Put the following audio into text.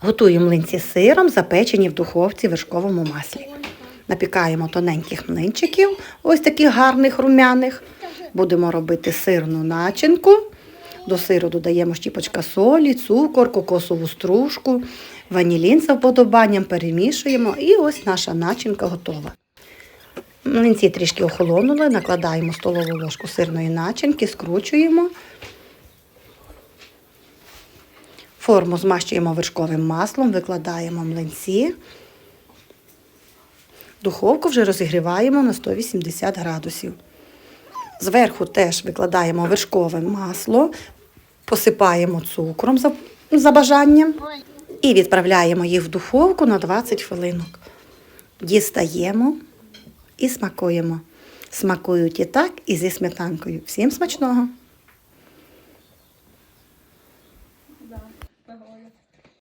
Готуємо млинці з сиром, запечені в духовці в вершковому маслі. Напікаємо тоненьких млинчиків, ось таких гарних румяних. Будемо робити сирну начинку. До сиру додаємо щіпочка солі, цукор, кокосову стружку, ванілін за вподобанням перемішуємо і ось наша начинка готова. Млинці трішки охолонули, накладаємо столову ложку сирної начинки, скручуємо. Форму змащуємо вершковим маслом, викладаємо млинці. Духовку вже розігріваємо на 180 градусів. Зверху теж викладаємо вершкове масло, посипаємо цукром за, за бажанням і відправляємо їх в духовку на 20 хвилинок. Дістаємо і смакуємо. Смакують і так, і зі сметанкою. Всім смачного! Mahalo.